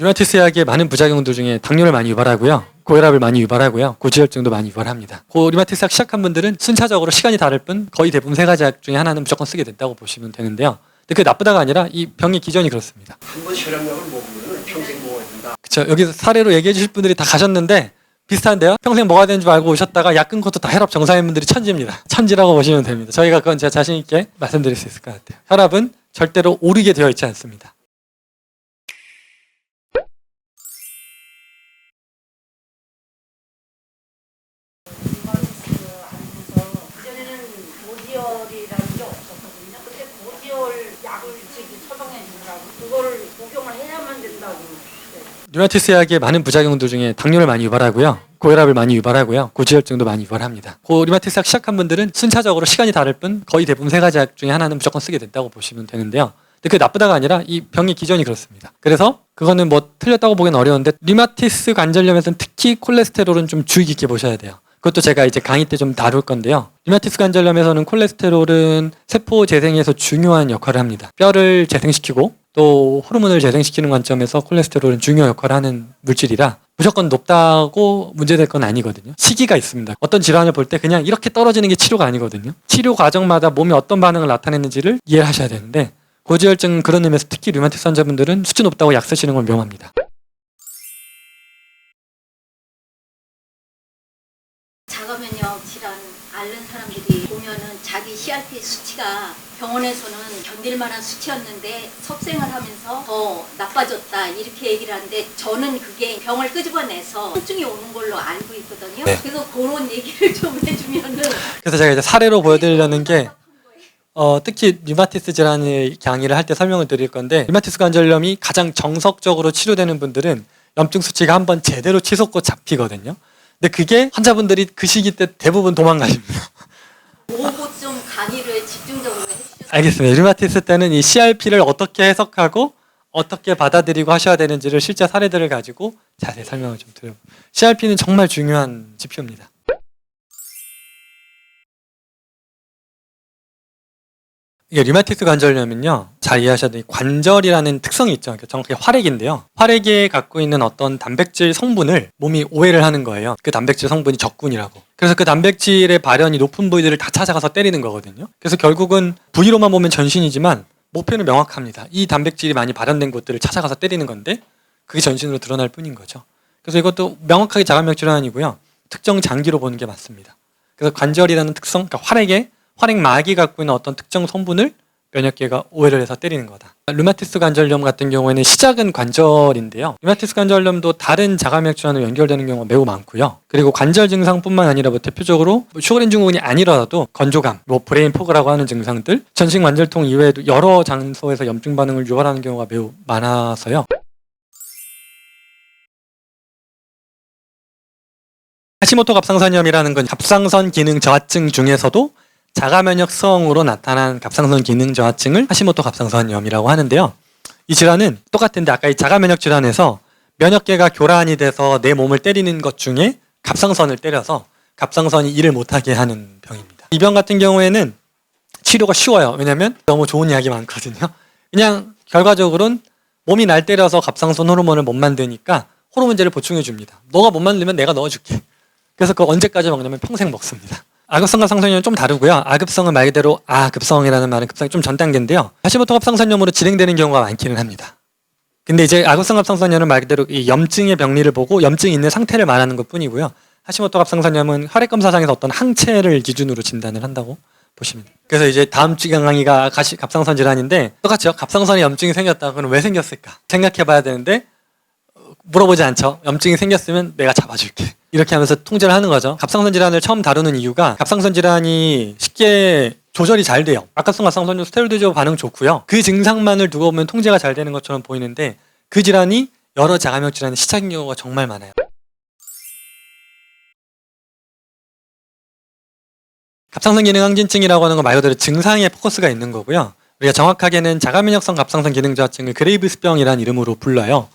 류마티스 약의 많은 부작용들 중에 당뇨를 많이 유발하고요. 고혈압을 많이 유발하고요. 고지혈증도 많이 유발합니다. 고 류마티스 약 시작한 분들은 순차적으로 시간이 다를 뿐 거의 대부분 세 가지 약 중에 하나는 무조건 쓰게 된다고 보시면 되는데요. 근데 그게 나쁘다가 아니라 이 병의 기전이 그렇습니다. 한 번 혈압약을 먹으면 평생 먹어야 된다. 그쵸. 여기서 사례로 얘기해 주실 분들이 다 가셨는데 비슷한데요. 평생 먹어야 되는 줄 알고 오셨다가 약 끊고 또다 혈압 정상인 분들이 천지입니다. 천지라고 보시면 됩니다. 저희가 그건 제가 자신 있게 말씀드릴 수 있을 것 같아요. 혈압은 절대로 오르게 되어 있지 않습니다. 그전에는 고지혈이라는 게 없었거든요. 근데 고지혈 약을 지금 처방해 주더라고. 그거를 복용을 해야만 된다고. 네. 류마티스 약의 많은 부작용들 중에 당뇨를 많이 유발하고요. 고혈압을 많이 유발하고요. 고지혈증도 많이 유발합니다. 고 류마티스 약 시작한 분들은 순차적으로 시간이 다를 뿐 거의 대부분 세 가지 약 중에 하나는 무조건 쓰게 된다고 보시면 되는데요. 근데 그게 나쁘다가 아니라 이 병의 기전이 그렇습니다. 그래서 그거는 뭐 틀렸다고 보기는 어려운데 류마티스 관절염에서는 특히 콜레스테롤은 좀 주의 깊게 보셔야 돼요. 그것도 제가 이제 강의 때 좀 다룰 건데요. 류마티스 관절염에서는 콜레스테롤은 세포 재생에서 중요한 역할을 합니다. 뼈를 재생시키고 또 호르몬을 재생시키는 관점에서 콜레스테롤은 중요 역할을 하는 물질이라 무조건 높다고 문제될 건 아니거든요. 시기가 있습니다. 어떤 질환을 볼 때 그냥 이렇게 떨어지는 게 치료가 아니거든요. 치료 과정마다 몸이 어떤 반응을 나타내는지를 이해를 하셔야 되는데 고지혈증 그런 의미에서 특히 류마티스 환자분들은 수치 높다고 약 쓰시는 건 위험합니다. 자가면역 질환 앓는 사람들이 보면은 자기 CRP 수치가 병원에서는 견딜 만한 수치였는데 섭생을 하면서 더 나빠졌다 이렇게 얘기를 하는데 저는 그게 병을 끄집어내서 통증이 오는 걸로 알고 있거든요. 네. 그래서 그런 얘기를 좀 해주면은 그래서 제가 이제 사례로 보여드리려는 게 어, 특히 류마티스 질환의 강의를 할 때 설명을 드릴 건데 류마티스 관절염이 가장 정석적으로 치료되는 분들은 염증 수치가 한번 제대로 치솟고 잡히거든요. 근데 그게 환자분들이 그 시기 때 대부분 도망가십니다. 보고 좀 강의를 집중적으로 알겠습니다. 류마티스 때는 이 CRP를 어떻게 해석하고 어떻게 받아들이고 하셔야 되는지를 실제 사례들을 가지고 자세히 설명을 좀 드려요. CRP는 정말 중요한 지표입니다. 이게 류마티스 관절염은요, 잘 이해하셔야 돼요. 관절이라는 특성이 있죠. 그러니까 정확히 활액인데요. 활액에 갖고 있는 어떤 단백질 성분을 몸이 오해를 하는 거예요. 그 단백질 성분이 적군이라고. 그래서 그 단백질의 발현이 높은 부위들을 다 찾아가서 때리는 거거든요. 그래서 결국은 부위로만 보면 전신이지만 목표는 명확합니다. 이 단백질이 많이 발현된 곳들을 찾아가서 때리는 건데 그게 전신으로 드러날 뿐인 거죠. 그래서 이것도 명확하게 자가면역 질환이고요. 특정 장기로 보는 게 맞습니다. 그래서 관절이라는 특성, 그러니까 활액에 활액막이 갖고 있는 어떤 특정 성분을 면역계가 오해를 해서 때리는 거다. 류마티스 관절염 같은 경우에는 시작은 관절인데요. 류마티스 관절염도 다른 자가면역 질환으로 연결되는 경우가 매우 많고요. 그리고 관절 증상뿐만 아니라 뭐 대표적으로 뭐 슈거린 증후군이 아니라도 건조감, 뭐 브레인 포그라고 하는 증상들, 전신 관절통 이외에도 여러 장소에서 염증 반응을 유발하는 경우가 매우 많아서요. 하시모토 갑상선염이라는 건 갑상선 기능 저하증 중에서도 자가 면역성으로 나타난 갑상선 기능 저하증을 하시모토 갑상선염이라고 하는데요. 이 질환은 똑같은데 아까 이 자가 면역 질환에서 면역계가 교란이 돼서 내 몸을 때리는 것 중에 갑상선을 때려서 갑상선이 일을 못하게 하는 병입니다. 이 병 같은 경우에는 치료가 쉬워요. 왜냐하면 너무 좋은 약이 많거든요. 그냥 결과적으로는 몸이 날 때려서 갑상선 호르몬을 못 만드니까 호르몬제를 보충해 줍니다. 너가 못 만들면 내가 넣어줄게. 그래서 그거 언제까지 먹냐면 평생 먹습니다. 아급성과 상선염은 좀 다르고요. 아급성은 말 그대로 아급성이라는 말은 급성이 좀 전 단계인데요. 하시모토 갑상선염으로 진행되는 경우가 많기는 합니다. 근데 이제 아급성 갑상선염은 말 그대로 이 염증의 병리를 보고 염증이 있는 상태를 말하는 것 뿐이고요. 하시모토 갑상선염은 혈액 검사상에서 어떤 항체를 기준으로 진단을 한다고 보시면 돼요. 그래서 이제 다음 주 강의가 갑상선 질환인데 똑같죠. 갑상선에 염증이 생겼다. 그럼 왜 생겼을까? 생각해 봐야 되는데 어, 물어보지 않죠. 염증이 생겼으면 내가 잡아줄게. 이렇게 하면서 통제를 하는 거죠. 갑상선 질환을 처음 다루는 이유가 갑상선 질환이 쉽게 조절이 잘 돼요. 아까성 갑상선염 스테로이드 반응 좋고요. 그 증상만을 두고 보면 통제가 잘 되는 것처럼 보이는데 그 질환이 여러 자가면역 질환의 시작인 경우가 정말 많아요. 갑상선 기능 항진증이라고 하는 건 말 그대로 증상에 포커스가 있는 거고요. 우리가 정확하게는 자가면역성 갑상선 기능 저하증을 그레이브스병이라는 이름으로 불러요.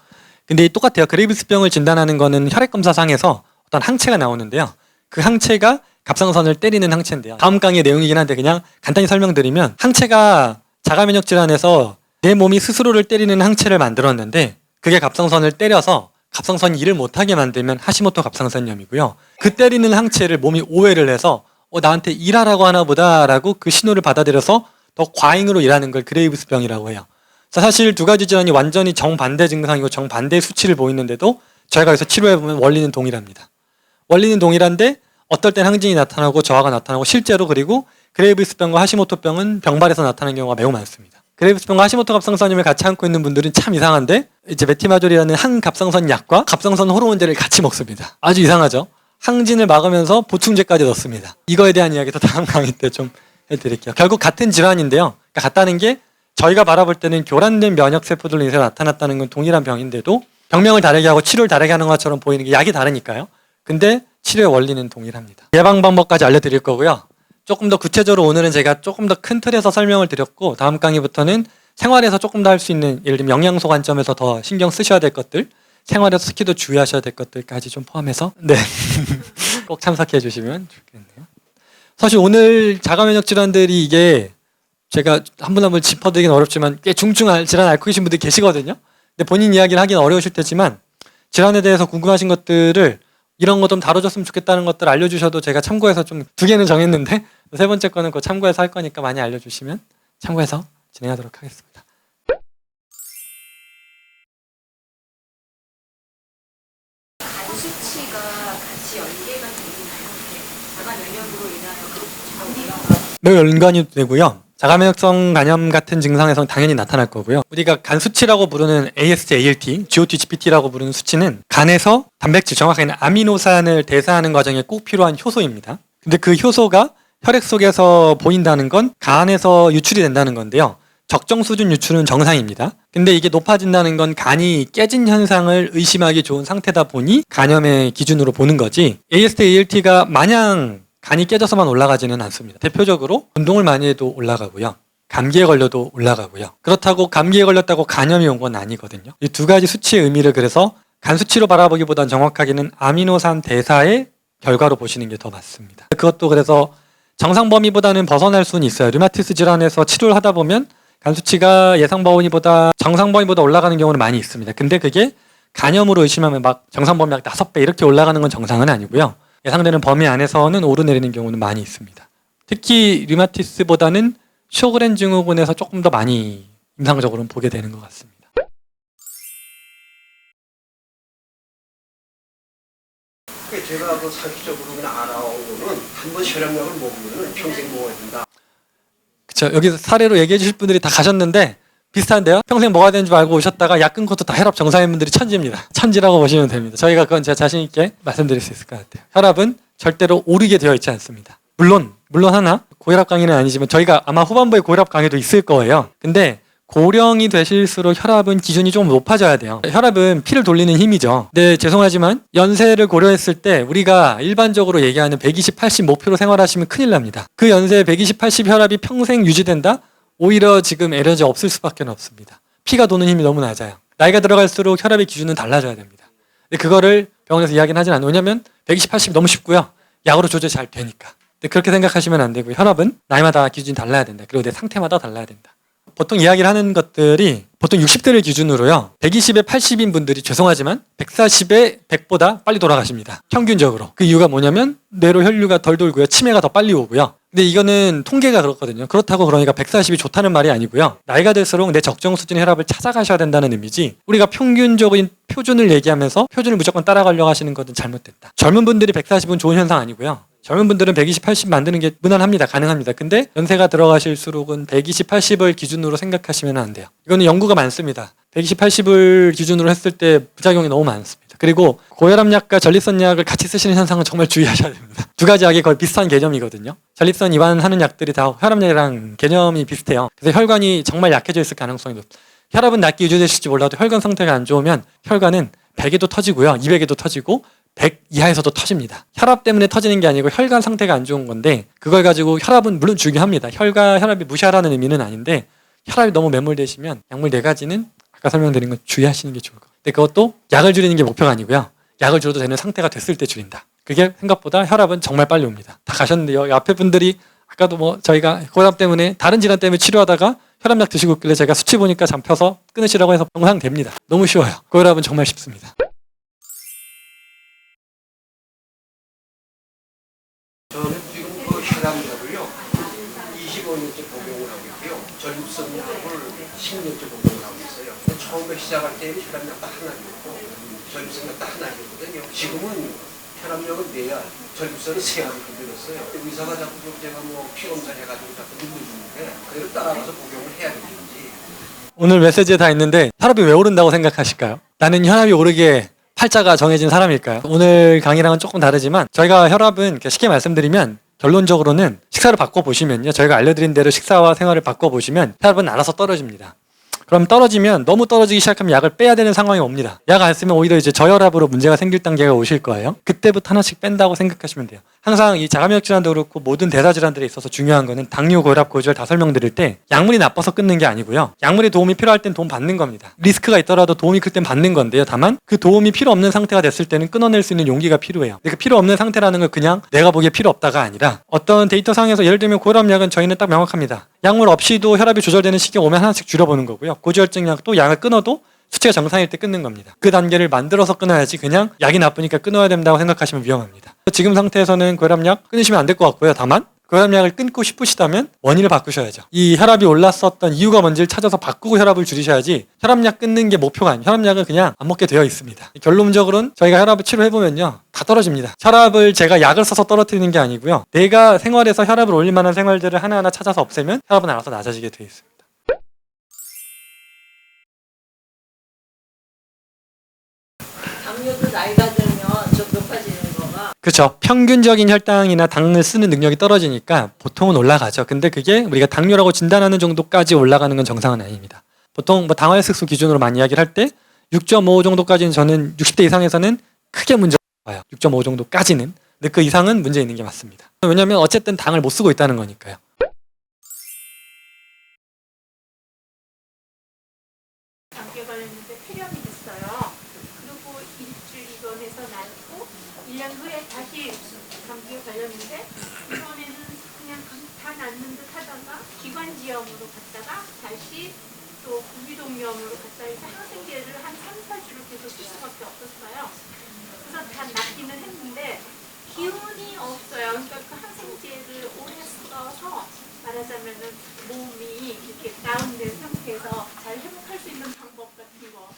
근데 똑같아요. 그레이브스병을 진단하는 거는 혈액 검사상에서 어떤 항체가 나오는데요. 그 항체가 갑상선을 때리는 항체인데요. 다음 강의 내용이긴 한데 그냥 간단히 설명드리면 항체가 자가 면역 질환에서 내 몸이 스스로를 때리는 항체를 만들었는데 그게 갑상선을 때려서 갑상선이 일을 못하게 만들면 하시모토 갑상선염이고요. 그 때리는 항체를 몸이 오해를 해서 어, 나한테 일하라고 하나 보다라고 그 신호를 받아들여서 더 과잉으로 일하는 걸 그레이브스 병이라고 해요. 자, 사실 두 가지 질환이 완전히 정반대 증상이고 정반대 수치를 보이는데도 저희가 여기서 치료해보면 원리는 동일합니다. 원리는 동일한데 어떨 땐 항진이 나타나고 저하가 나타나고 실제로 그리고 그레이브스병과 하시모토병은 병발에서 나타나는 경우가 매우 많습니다. 그레이브스병과 하시모토 갑상선염을 같이 안고 있는 분들은 참 이상한데 이제 메티마졸이라는 항갑상선 약과 갑상선 호르몬제를 같이 먹습니다. 아주 이상하죠? 항진을 막으면서 보충제까지 넣습니다. 이거에 대한 이야기도 다음 강의 때 좀 해드릴게요. 결국 같은 질환인데요. 그러니까 같다는 게 저희가 바라볼 때는 교란된 면역 세포들로 인해서 나타났다는 건 동일한 병인데도 병명을 다르게 하고 치료를 다르게 하는 것처럼 보이는 게 약이 다르니까요. 근데 치료의 원리는 동일합니다. 예방 방법까지 알려드릴 거고요. 조금 더 구체적으로 오늘은 제가 조금 더 큰 틀에서 설명을 드렸고 다음 강의부터는 생활에서 조금 더 할 수 있는 예를 들면 영양소 관점에서 더 신경 쓰셔야 될 것들 생활에서 더 주의하셔야 될 것들까지 좀 포함해서 네. 꼭 참석해 주시면 좋겠네요. 사실 오늘 자가면역 질환들이 이게 제가 한 분 한 분 짚어드리긴 어렵지만 꽤 중증 질환 앓고 계신 분들 계시거든요. 근데 본인 이야기를 하기는 어려우실 테지만 질환에 대해서 궁금하신 것들을 이런 거 좀 다뤄줬으면 좋겠다는 것들 알려주셔도 제가 참고해서 좀 두 개는 정했는데 세 번째 거는 그 참고해서 할 거니까 많이 알려주시면 참고해서 진행하도록 하겠습니다. 간 수치가 같이 연계가 되나요? 자가 면역으로 인하여 그렇게 매우 연관이 되고요. 자가면역성 간염 같은 증상에서는 당연히 나타날 거고요. 우리가 간 수치라고 부르는 AST, ALT, GOT, GPT라고 부르는 수치는 간에서 단백질, 정확하게는 아미노산을 대사하는 과정에 꼭 필요한 효소입니다. 근데 그 효소가 혈액 속에서 보인다는 건 간에서 유출이 된다는 건데요. 적정 수준 유출은 정상입니다. 근데 이게 높아진다는 건 간이 깨진 현상을 의심하기 좋은 상태다 보니 간염의 기준으로 보는 거지. AST, ALT가 마냥 간이 깨져서만 올라가지는 않습니다. 대표적으로 운동을 많이 해도 올라가고요. 감기에 걸려도 올라가고요. 그렇다고 감기에 걸렸다고 간염이 온 건 아니거든요. 이 두 가지 수치의 의미를 그래서 간 수치로 바라보기보단 정확하게는 아미노산 대사의 결과로 보시는 게 더 맞습니다. 그것도 그래서 정상 범위보다는 벗어날 수는 있어요. 류마티스 질환에서 치료를 하다 보면 간 수치가 예상 범위보다 정상 범위보다 올라가는 경우는 많이 있습니다. 근데 그게 간염으로 의심하면 막 정상 범위 약 다섯 배 이렇게 올라가는 건 정상은 아니고요. 예상되는 범위 안에서는 오르내리는 경우는 많이 있습니다. 특히 류마티스보다는 쇼그렌 증후군에서 조금 더 많이 임상적으로는 보게 되는 것 같습니다. 그 제가 그 사실적으로 그냥 알아오는 한번 혈압약을 먹으면 평생 먹어야 된다. 그쵸. 여기 사례로 얘기해 주실 분들이 다 가셨는데 비슷한데요. 평생 먹어야 되는 줄 알고 오셨다가 약 끊고도 다 혈압 정상인 분들이 천지입니다. 천지라고 보시면 됩니다. 저희가 그건 제가 자신 있게 말씀드릴 수 있을 것 같아요. 혈압은 절대로 오르게 되어 있지 않습니다. 물론 물론 하나 고혈압 강의는 아니지만 저희가 아마 후반부에 고혈압 강의도 있을 거예요. 근데 고령이 되실수록 혈압은 기준이 좀 높아져야 돼요. 혈압은 피를 돌리는 힘이죠. 네, 죄송하지만 연세를 고려했을 때 우리가 일반적으로 얘기하는 120, 80 목표로 생활하시면 큰일 납니다. 그 연세에 120, 80 혈압이 평생 유지된다? 오히려 지금 에너지 없을 수밖에 없습니다. 피가 도는 힘이 너무 낮아요. 나이가 들어갈수록 혈압의 기준은 달라져야 됩니다. 근데 그거를 병원에서 이야기는 하진 않아요. 왜냐면 120, 80 너무 쉽고요. 약으로 조절 잘 되니까. 근데 그렇게 생각하시면 안 되고요. 혈압은 나이마다 기준이 달라야 된다. 그리고 내 상태마다 달라야 된다. 보통 이야기를 하는 것들이 보통 60대를 기준으로요. 120에 80인 분들이 죄송하지만 140에 100보다 빨리 돌아가십니다. 평균적으로. 그 이유가 뭐냐면 뇌로 혈류가 덜 돌고요. 치매가 더 빨리 오고요. 근데 이거는 통계가 그렇거든요. 그렇다고 그러니까 140이 좋다는 말이 아니고요. 나이가 들수록 내 적정 수준의 혈압을 찾아가셔야 된다는 의미지. 우리가 평균적인 표준을 얘기하면서 표준을 무조건 따라가려고 하시는 것은 잘못됐다. 젊은 분들이 140은 좋은 현상 아니고요. 젊은 분들은 120, 80 만드는 게 무난합니다. 가능합니다. 근데 연세가 들어가실수록은 120, 80을 기준으로 생각하시면 안 돼요. 이거는 연구가 많습니다. 120, 80을 기준으로 했을 때 부작용이 너무 많습니다. 그리고 고혈압 약과 전립선 약을 같이 쓰시는 현상은 정말 주의하셔야 됩니다. 두 가지 약이 거의 비슷한 개념이거든요. 전립선 이완하는 약들이 다 혈압약이랑 개념이 비슷해요. 그래서 혈관이 정말 약해져 있을 가능성이 높. 혈압은 낮게 유지되실지 몰라도 혈관 상태가 안 좋으면 혈관은 100에도 터지고요. 200에도 터지고 100 이하에서도 터집니다. 혈압 때문에 터지는 게 아니고 혈관 상태가 안 좋은 건데 그걸 가지고 혈압은 물론 중요합니다. 혈과 혈압이 무시하라는 의미는 아닌데 혈압이 너무 매몰되시면 약물 네 가지는 아까 설명드린 것 주의하시는 게 좋을 것 같아요. 그것도 약을 줄이는 게 목표가 아니고요. 약을 줄여도 되는 상태가 됐을 때 줄인다. 그게 생각보다 혈압은 정말 빨리 옵니다. 다 가셨는데요. 이 앞에 분들이 아까도 뭐 저희가 고혈압 때문에 다른 질환 때문에 치료하다가 혈압약 드시고 있길래 제가 수치 보니까 잡혀서 끊으시라고 해서 영상 됩니다. 너무 쉬워요. 고혈압은 정말 쉽습니다. 저는 지금 그 혈압약을요 25년째 복용을 하고 있고요. 전립선 약을 10년째 복용을 하고 있어요. 처음에 시작할 때는 혈압약도 하나였고 전립선 약도 하나였거든요. 지금은 혈압약은 네알, 전립선은 세 알을 건드렸어요. 의사가 자꾸 좀 제가 뭐 피검사를 해가지고 자꾸 눌러주는데 그대로 따라가서 복용을 해야 되는지 오늘 메시지에 다 있는데 혈압이 왜 오른다고 생각하실까요? 나는 혈압이 오르게 팔자가 정해진 사람일까요? 오늘 강의랑은 조금 다르지만 저희가 혈압은 쉽게 말씀드리면 결론적으로는 식사를 바꿔보시면요. 저희가 알려드린 대로 식사와 생활을 바꿔보시면 혈압은 알아서 떨어집니다. 그럼 떨어지면 너무 떨어지기 시작하면 약을 빼야 되는 상황이 옵니다. 약 안 쓰면 오히려 이제 저혈압으로 문제가 생길 단계가 오실 거예요. 그때부터 하나씩 뺀다고 생각하시면 돼요. 항상 이 자가면역 질환도 그렇고 모든 대사 질환들에 있어서 중요한 거는 당뇨, 고혈압, 고지혈 다 설명드릴 때 약물이 나빠서 끊는 게 아니고요. 약물이 도움이 필요할 땐 도움 받는 겁니다. 리스크가 있더라도 도움이 클 땐 받는 건데요. 다만 그 도움이 필요 없는 상태가 됐을 때는 끊어낼 수 있는 용기가 필요해요. 그 필요 없는 상태라는 걸 그냥 내가 보기에 필요 없다가 아니라 어떤 데이터 상에서 예를 들면 고혈압 약은 저희는 딱 명확합니다. 약물 없이도 혈압이 조절되는 시기가 오면 하나씩 줄여보는 거고요. 고지혈증 약도 약을 끊어도 수치가 정상일 때 끊는 겁니다. 그 단계를 만들어서 끊어야지 그냥 약이 나쁘니까 끊어야 된다고 생각하시면 위험합니다. 지금 상태에서는 고혈압약 끊으시면 안 될 것 같고요. 다만 고혈압약을 끊고 싶으시다면 원인을 바꾸셔야죠. 이 혈압이 올랐었던 이유가 뭔지를 찾아서 바꾸고 혈압을 줄이셔야지 혈압약 끊는 게 목표가 아니에요. 혈압약은 그냥 안 먹게 되어 있습니다. 결론적으로는 저희가 혈압을 치료해보면요. 다 떨어집니다. 혈압을 제가 약을 써서 떨어뜨리는 게 아니고요. 내가 생활에서 혈압을 올릴 만한 생활들을 하나하나 찾아서 없애면 혈압은 알아서 낮아지게 되어 있습니다. 당뇨도 나이가 들면 좀 높아지는 거가 그렇죠. 평균적인 혈당이나 당을 쓰는 능력이 떨어지니까 보통은 올라가죠. 근데 그게 우리가 당뇨라고 진단하는 정도까지 올라가는 건 정상은 아닙니다. 보통 뭐 당화혈색소 기준으로 많이 이야기를 할 때 6.5 정도까지는 저는 60대 이상에서는 크게 문제 봐요. 6.5 정도까지는. 근데 그 이상은 문제 있는 게 맞습니다. 왜냐하면 어쨌든 당을 못 쓰고 있다는 거니까요. 감기에 걸렸는데 폐렴이 됐어요. 그리고 일주일 입원해서 낫고 1년 후에 다시 감기에 걸렸는데 이번에는 그냥 다 낫는 듯 하다가 기관지염으로 갔다가 다시 또 구비동염으로 갔다 해서 항생제를 한 3, 4주를 계속 쓸 수밖에 없었어요. 그래서 다 낫기는 했는데 기운이 없어요. 그러니까 그 항생제를 오래 써서 말하자면은 몸이 이렇게 다운된 상태에서 잘 회복할 수 있는 방법 같은 거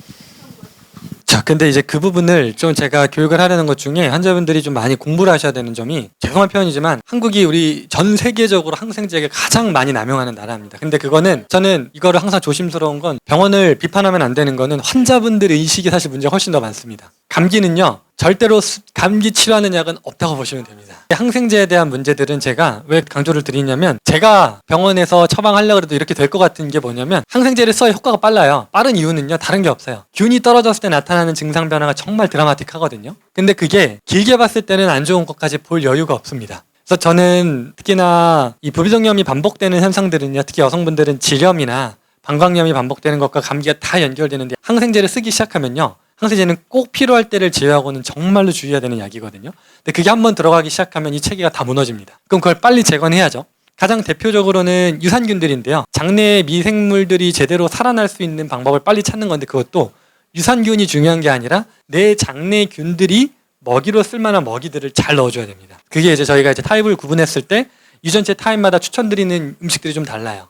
자, 근데 이제 그 부분을 좀 제가 교육을 하려는 것 중에 환자분들이 좀 많이 공부를 하셔야 되는 점이 죄송한 표현이지만 한국이 우리 전 세계적으로 항생제를 가장 많이 남용하는 나라입니다. 근데 그거는 저는 이거를 항상 조심스러운 건 병원을 비판하면 안 되는 거는 환자분들 의식이 사실 문제가 훨씬 더 많습니다. 감기는요. 절대로 수- 감기 치료하는 약은 없다고 보시면 됩니다. 항생제에 대한 문제들은 제가 왜 강조를 드리냐면 제가 병원에서 처방하려고 해도 이렇게 될 것 같은 게 뭐냐면 항생제를 써야 효과가 빨라요. 빠른 이유는요. 다른 게 없어요. 균이 떨어졌을 때 나타나는 증상 변화가 정말 드라마틱하거든요. 근데 그게 길게 봤을 때는 안 좋은 것까지 볼 여유가 없습니다. 그래서 저는 특히나 이 부비동염이 반복되는 현상들은요. 특히 여성분들은 질염이나 방광염이 반복되는 것과 감기가 다 연결되는데 항생제를 쓰기 시작하면요. 항생제는 꼭 필요할 때를 제외하고는 정말로 주의해야 되는 약이거든요. 근데 그게 한번 들어가기 시작하면 이 체계가 다 무너집니다. 그럼 그걸 빨리 재건해야죠. 가장 대표적으로는 유산균들인데요. 장내의 미생물들이 제대로 살아날 수 있는 방법을 빨리 찾는 건데 그것도 유산균이 중요한 게 아니라 내 장내 균들이 먹이로 쓸만한 먹이들을 잘 넣어줘야 됩니다. 그게 이제 저희가 이제 타입을 구분했을 때 유전체 타입마다 추천드리는 음식들이 좀 달라요.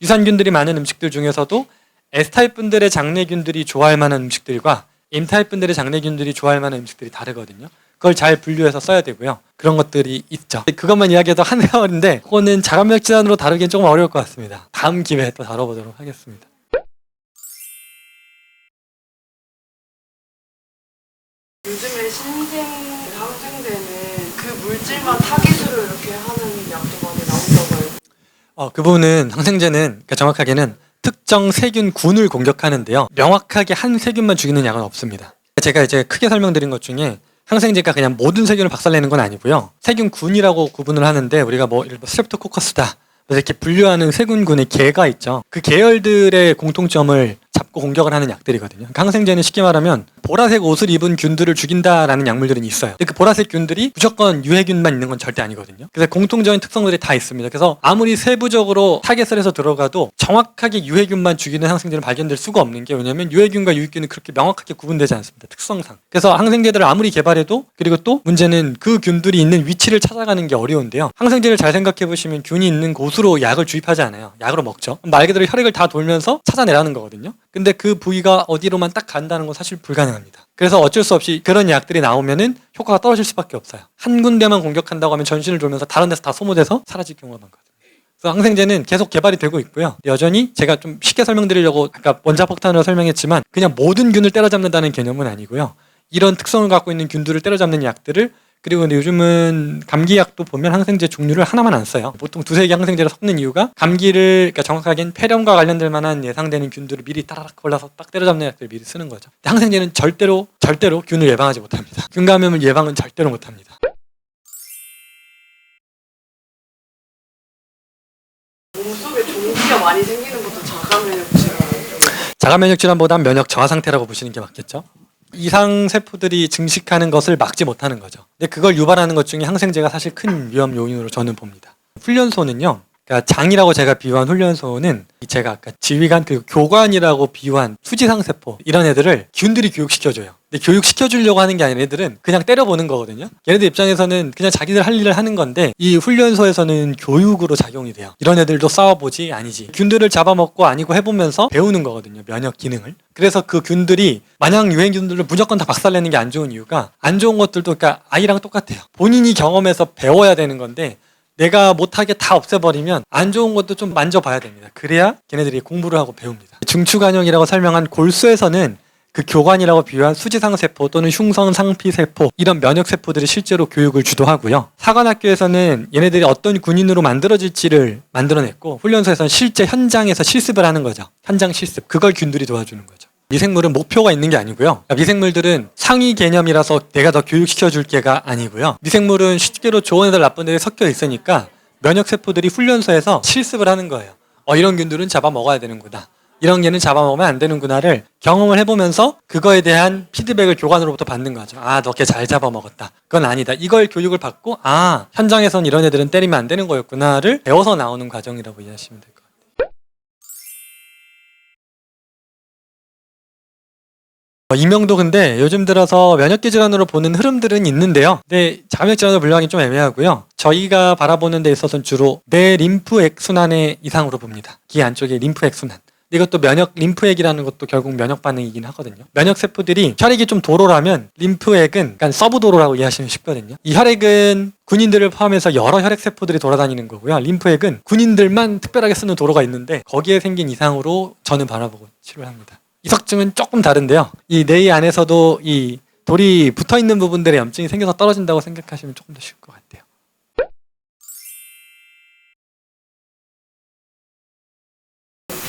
유산균들이 많은 음식들 중에서도 S타입 분들의 장내균들이 좋아할 만한 음식들과 M타입 분들의 장내균들이 좋아할 만한 음식들이 다르거든요. 그걸 잘 분류해서 써야 되고요. 그런 것들이 있죠. 그것만 이야기해도 한 세월인데 그거는 질환으로 다루기엔 조금 어려울 것 같습니다. 다음 기회에 또 다뤄보도록 하겠습니다. 요즘에 신생 항생제는 그 물질만 타깃으로 이렇게 하는 약도 많이 나온다고 알고 어, 그 부분은 항생제는 그러니까 정확하게는 특정 세균군을 공격하는데요. 명확하게 한 세균만 죽이는 약은 없습니다. 제가 이제 크게 설명드린 것 중에 항생제가 그냥 모든 세균을 박살내는 건 아니고요. 세균군이라고 구분을 하는데 우리가 뭐 예를 들어 스트레프토코커스다. 그래서 이렇게 분류하는 세균군의 계가 있죠. 그 계열들의 공통점을 잡고 공격을 하는 약들이거든요. 항생제는 쉽게 말하면 보라색 옷을 입은 균들을 죽인다라는 약물들은 있어요. 근데 그 보라색 균들이 무조건 유해균만 있는 건 절대 아니거든요. 그래서 공통적인 특성들이 다 있습니다. 그래서 아무리 세부적으로 타겟을 해서 들어가도 정확하게 유해균만 죽이는 항생제는 발견될 수가 없는 게 왜냐면 유해균과 유익균은 그렇게 명확하게 구분되지 않습니다. 특성상. 그래서 항생제들을 아무리 개발해도 그리고 또 문제는 그 균들이 있는 위치를 찾아가는 게 어려운데요. 항생제를 잘 생각해 보시면 균이 있는 곳으로 약을 주입하지 않아요. 약으로 먹죠. 말 그대로 혈액을 다 돌면서 찾아내라는 거거든요. 근데 그 부위가 어디로만 딱 간다는 건 사실 불가능합니다. 그래서 어쩔 수 없이 그런 약들이 나오면은 효과가 떨어질 수밖에 없어요. 한 군데만 공격한다고 하면 전신을 돌면서 다른 데서 다 소모돼서 사라질 경우가 많거든요. 그래서 항생제는 계속 개발이 되고 있고요. 여전히 제가 좀 쉽게 설명드리려고 아까 원자폭탄으로 설명했지만 그냥 모든 균을 때려잡는다는 개념은 아니고요. 이런 특성을 갖고 있는 균들을 때려잡는 약들을 그리고 근데 요즘은 감기약도 보면 항생제 종류를 하나만 안 써요. 보통 두세 개 항생제를 섞는 이유가 감기를 그러니까 정확하게는 폐렴과 관련될 만한 예상되는 균들을 미리 따라락 골라서 딱 때려잡는 약들을 미리 쓰는 거죠. 근데 항생제는 절대로 절대로 균을 예방하지 못합니다. 균 감염을 예방은 절대로 못합니다. 몸속에 종기가 많이 생기는 것도 자가 면역 질환이에요. 자가 면역 질환보단 면역 저하 상태라고 보시는 게 맞겠죠. 이상 세포들이 증식하는 것을 막지 못하는 거죠. 근데 그걸 유발하는 것 중에 항생제가 사실 큰 위험 요인으로 저는 봅니다. 훈련소는요. 그러니까 장이라고 제가 비유한 훈련소는 제가 아까 지휘관 그리고 교관이라고 비유한 수지상 세포 이런 애들을 균들이 교육시켜줘요. 근데 교육시켜주려고 하는 게 아니라 애들은 그냥 때려보는 거거든요. 얘네들 입장에서는 그냥 자기들 할 일을 하는 건데 이 훈련소에서는 교육으로 작용이 돼요. 이런 애들도 싸워보지 아니지. 균들을 잡아먹고 아니고 해보면서 배우는 거거든요. 면역 기능을. 그래서 그 균들이 마냥 유행 균들을 무조건 다 박살내는 게 안 좋은 이유가 안 좋은 것들도 그러니까 아이랑 똑같아요. 본인이 경험해서 배워야 되는 건데 내가 못하게 다 없애버리면 안 좋은 것도 좀 만져봐야 됩니다. 그래야 걔네들이 공부를 하고 배웁니다. 중추간염이라고 설명한 골수에서는 그 교관이라고 비유한 수지상 세포 또는 흉성 상피 세포 이런 면역 세포들이 실제로 교육을 주도하고요. 사관학교에서는 얘네들이 어떤 군인으로 만들어질지를 만들어냈고 훈련소에서는 실제 현장에서 실습을 하는 거죠. 현장 실습. 그걸 균들이 도와주는 거죠. 미생물은 목표가 있는 게 아니고요. 그러니까 미생물들은 상위 개념이라서 내가 더 교육시켜 줄 게가 아니고요. 미생물은 쉽게로 좋은 애들 나쁜 애들이 섞여 있으니까 면역 세포들이 훈련소에서 실습을 하는 거예요. 어 이런 균들은 잡아 먹어야 되는구나. 이런 개는 잡아먹으면 안 되는구나를 경험을 해보면서 그거에 대한 피드백을 교관으로부터 받는 거죠. 아, 너 걔 잘 잡아먹었다. 그건 아니다. 이걸 교육을 받고 아, 현장에선 이런 애들은 때리면 안 되는 거였구나를 배워서 나오는 과정이라고 이해하시면 될 것 같아요. 이명도 근데 요즘 들어서 면역계 질환으로 보는 흐름들은 있는데요. 근데 자면역 질환으로 분류하기 좀 애매하고요. 저희가 바라보는 데 있어서는 주로 내 림프액 순환의 이상으로 봅니다. 귀 안쪽에 림프액 순환. 이것도 면역 림프액이라는 것도 결국 면역 반응이긴 하거든요. 면역 세포들이 혈액이 좀 도로라면 림프액은 약간 서브 도로라고 이해하시면 쉽거든요. 이 혈액은 군인들을 포함해서 여러 혈액 세포들이 돌아다니는 거고요. 림프액은 군인들만 특별하게 쓰는 도로가 있는데 거기에 생긴 이상으로 저는 바라보고 치료합니다. 이석증은 조금 다른데요. 이뇌 안에서도 이 돌이 붙어 있는 부분들에 염증이 생겨서 떨어진다고 생각하시면 조금 더 쉬울 것 같아요.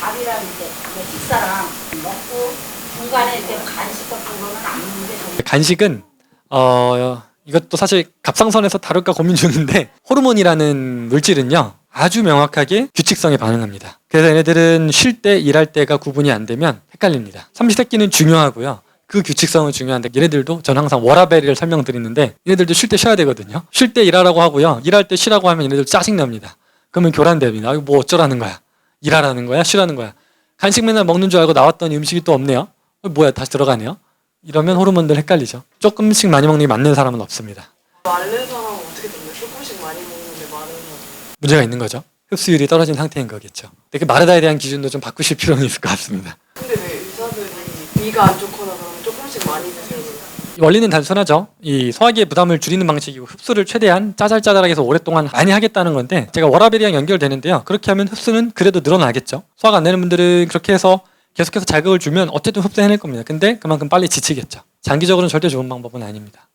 밥이랑 이제 그 식사랑 먹고 중간에 이렇게 간식 같은 거는 안 먹는데 저는 간식은 어 이것도 사실 갑상선에서 다룰까 고민 중인데 호르몬이라는 물질은요 아주 명확하게 규칙성에 반응합니다. 그래서 얘네들은 쉴 때 일할 때가 구분이 안 되면 헷갈립니다. 삼시세끼는 중요하고요. 그 규칙성은 중요한데 얘네들도 전 항상 워라벨을 설명드리는데 얘네들도 쉴 때 쉬어야 되거든요. 쉴 때 일하라고 하고요. 일할 때 쉬라고 하면 얘네들 짜증납니다. 그러면 교란됩니다. 뭐 어쩌라는 거야. 일하라는 거야? 쉬라는 거야? 간식 맨날 먹는 줄 알고 나왔더니 음식이 또 없네요. 어, 뭐야 다시 들어가네요. 이러면 호르몬들 헷갈리죠. 조금씩 많이 먹는 게 맞는 사람은 없습니다. 마른 사람은 어떻게 되나요? 조금씩 많이 먹는데 마른 사람. 문제가 있는 거죠. 흡수율이 떨어진 상태인 거겠죠. 근데 그 마르다에 대한 기준도 좀 바꾸실 필요는 있을 것 같습니다. 근데 왜 의사들이 위가 안 좋거나 그러면 조금씩 많이 드세요? 원리는 단순하죠. 이 소화기의 부담을 줄이는 방식이고 흡수를 최대한 짜잘짜잘하게 해서 오랫동안 많이 하겠다는 건데 제가 워라벨이랑 연결되는데요. 그렇게 하면 흡수는 그래도 늘어나겠죠. 소화가 안 되는 분들은 그렇게 해서 계속해서 자극을 주면 어쨌든 흡수해낼 겁니다. 근데 그만큼 빨리 지치겠죠. 장기적으로는 절대 좋은 방법은 아닙니다.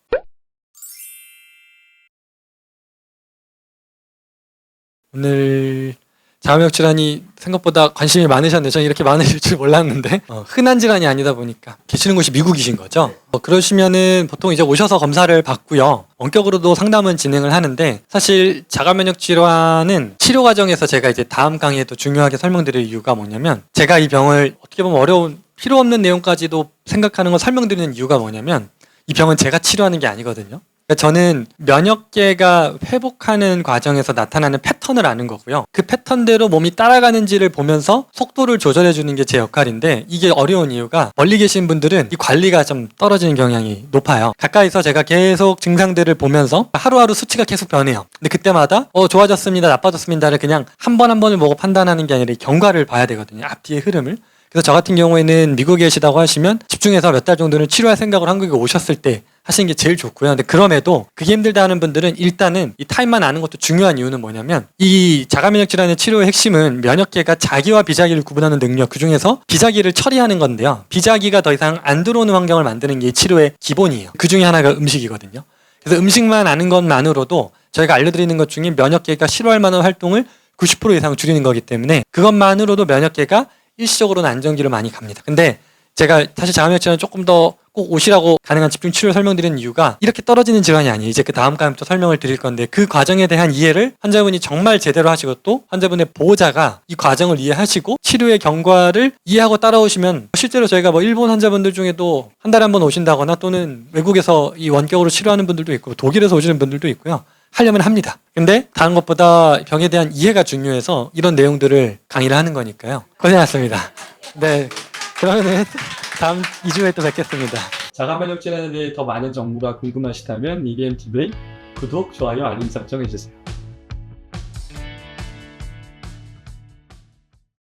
오늘 자음역 질환이 생각보다 관심이 많으셨는데 저는 이렇게 많으실 줄 몰랐는데 어, 흔한 질환이 아니다 보니까 계시는 곳이 미국이신 거죠. 어, 그러시면은 보통 이제 오셔서 검사를 받고요. 원격으로도 상담은 진행을 하는데 사실 자가면역 질환은 치료 과정에서 제가 이제 다음 강의에도 중요하게 설명드릴 이유가 뭐냐면 제가 이 병을 어떻게 보면 어려운 필요 없는 내용까지도 생각하는 걸 설명드리는 이유가 뭐냐면 이 병은 제가 치료하는 게 아니거든요. 그러니까 저는 면역계가 회복하는 과정에서 나타나는 패턴을 아는 거고요. 그 패턴대로 몸이 따라가는지를 보면서 속도를 조절해 주는 게 제 역할인데 이게 어려운 이유가 멀리 계신 분들은 이 관리가 좀 떨어지는 경향이 높아요. 가까이서 제가 계속 증상들을 보면서 하루하루 수치가 계속 변해요. 근데 그때마다 어 좋아졌습니다, 나빠졌습니다를 그냥 한 번한 번을 보고 판단하는 게 아니라 이 경과를 봐야 되거든요. 앞뒤의 흐름을. 그래서 저 같은 경우에는 미국에 계시다고 하시면 집중해서 몇 달 정도는 치료할 생각을 한국에 오셨을 때 하시는 게 제일 좋고요. 근데 그럼에도 그게 힘들다 하는 분들은 일단은 이 타임만 아는 것도 중요한 이유는 뭐냐면 이 자가면역 질환의 치료의 핵심은 면역계가 자기와 비자기를 구분하는 능력 그 중에서 비자기를 처리하는 건데요. 비자기가 더 이상 안 들어오는 환경을 만드는 게 치료의 기본이에요. 그 중에 하나가 음식이거든요. 그래서 음식만 아는 것만으로도 저희가 알려드리는 것 중에 면역계가 싫어할 만한 활동을 90% 이상 줄이는 거기 때문에 그것만으로도 면역계가 일시적으로는 안정기를 많이 갑니다. 근데 제가 사실 질환 조금 더 꼭 오시라고 가능한 집중 치료를 설명드리는 이유가 이렇게 떨어지는 질환이 아니에요. 이제 그 다음 강부터 설명을 드릴 건데 그 과정에 대한 이해를 환자분이 정말 제대로 하시고 또 환자분의 보호자가 이 과정을 이해하시고 치료의 경과를 이해하고 따라오시면 실제로 저희가 뭐 일본 환자분들 중에도 한 달에 한 번 오신다거나 또는 외국에서 이 원격으로 치료하는 분들도 있고 독일에서 오시는 분들도 있고요. 하려면 합니다. 근데 다른 것보다 병에 대한 이해가 중요해서 이런 내용들을 강의를 하는 거니까요. 고생하셨습니다. 네. 그러면은 다음 2주에 또 뵙겠습니다. 자가 면역 질환에 대해 더 많은 정보가 궁금하시다면 EBM TV의 구독, 좋아요, 알림 설정 해주세요.